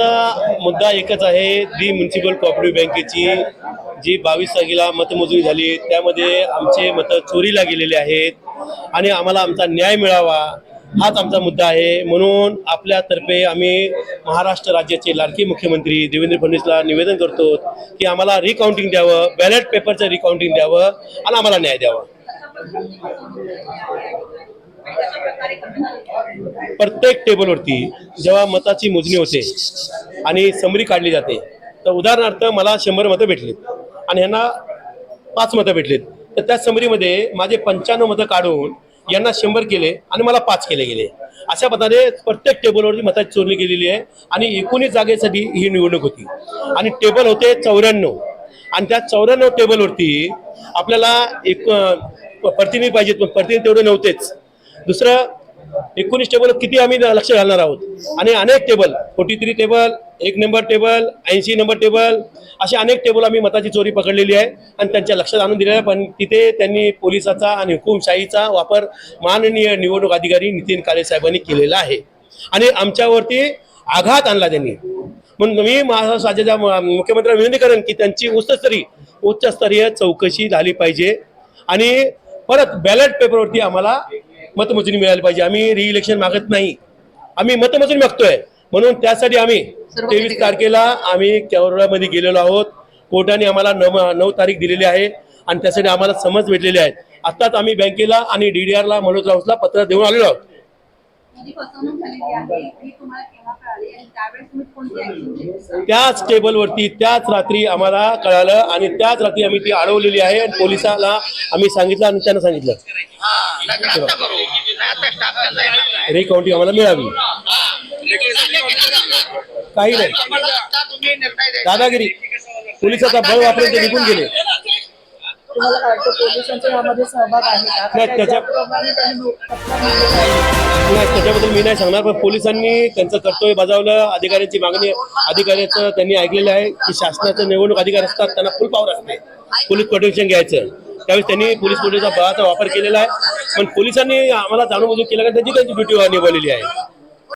आजचा मुद्दा एकच आहे दी म्युन्सिपल कॉपरेटिव्ह बँकेची जी बावीस तारखेला मतमोजणी झाली त्यामध्ये आमचे मतं चोरीला गेलेले आहेत आणि आम्हाला आमचा न्याय मिळावा हाच आमचा मुद्दा आहे. म्हणून आपल्यातर्फे आम्ही महाराष्ट्र राज्याचे लाडके मुख्यमंत्री देवेंद्र फडणवीसला निवेदन करतो की आम्हाला रिकाउंटिंग द्यावं बॅलेट पेपरचं रिकाउंटिंग द्यावं आणि आम्हाला न्याय द्यावा. प्रत्येक टेबलवरती जेव्हा मताची मोजणी होते आणि समरी काढली जाते तर उदाहरणार्थ मला शंभर मतं भेटलीत आणि यांना पाच मतं भेटलीत. तर त्या समरीमध्ये माझे पंच्याण्णव मतं काढून यांना शंभर केले आणि मला पाच केले गेले. अशा पद्धतीने प्रत्येक टेबलवरती मताची चोरणी केलेली आहे आणि एकोणीस जागेसाठी ही निवडणूक होती. आणि टेबल होते चौऱ्याण्णव. आणि त्या चौऱ्याण्णव टेबलवरती आपल्याला एक प्रतिनिधी पाहिजेत पण प्रतिनिधी तेवढे नव्हतेच. दुसरं एकोणीस टेबल किती आम्ही लक्ष घालणार आहोत? आणि अनेक टेबल फोर्टी थ्री टेबल एक नंबर टेबल ऐंशी नंबर टेबल असे अनेक टेबल आम्ही मताची चोरी पकडलेली आहे आणि त्यांच्या लक्षात आणून दिलेलं आहे. पण तिथे त्यांनी पोलिसाचा आणि हुकुमशाहीचा वापर माननीय निवडणूक अधिकारी नितीन काळे साहेबांनी केलेला आहे. आणि आमच्यावरती आघात आणला त्यांनी. म्हणून मी महाराष्ट्र राज्याच्या मुख्यमंत्र्यांना विनंती करेन की त्यांची उच्चस्तरीय उच्चस्तरीय चौकशी झाली पाहिजे. आणि परत बॅलेट पेपरवरती आम्हाला मतमोजणी मिळाली पाहिजे. आम्ही रिइलेक्शन मागत नाही. आम्ही मतमोजणी मागतोय. म्हणून त्यासाठी आम्ही तेवीस तारखेला आम्ही केरळमध्ये गेलेलो आहोत. कोर्टाने आम्हाला नऊ नऊ तारीख दिलेली आहे आणि त्यासाठी आम्हाला समज भेटलेले आहेत आत्ताच आम्ही बँकेला आणि डी डी आरला मनोज राऊतला पत्र देऊन आलेलो आहोत. त्याच टेबलवरती त्याच रात्री आम्हाला कळालं आणि त्याच रात्री आम्ही ती अडवलेली आहे आणि पोलिसाला आम्ही सांगितलं आणि त्यांना सांगितलं. रिकाउंटिंग आम्हाला मिळावी. काही नाही. दादागिरी. पोलिसाचा बळ वापरून ते निघून गेले. तुम्हाला काय वाटतं पोलिसांचा यामध्ये सहभाग आहे का? नाही, कारण त्याच्या- ज्याप्रमाणे त्यांनी पत्र लिहिलं नाही त्याच्याबद्दल मी नाही सांगणार पण पोलिसांनी त्यांचं कर्तव्य बजावलं अधिकाऱ्यांची मागणी अधिकाऱ्याचं त्यांनी ऐकलेलं आहे की शासनाचे निवडणूक अधिकारी असतात त्यांना फुल पॉवर असते. पोलीस प्रोटेक्शन घ्यायचं. त्यावेळेस त्यांनी पोलीस प्रोटेक्शनचा बळाचा वापर केलेला आहे. पण पोलिसांनी आम्हाला जाणून बुजून केलं का त्यांची त्यांची ड्युटी निभावलेली आहे.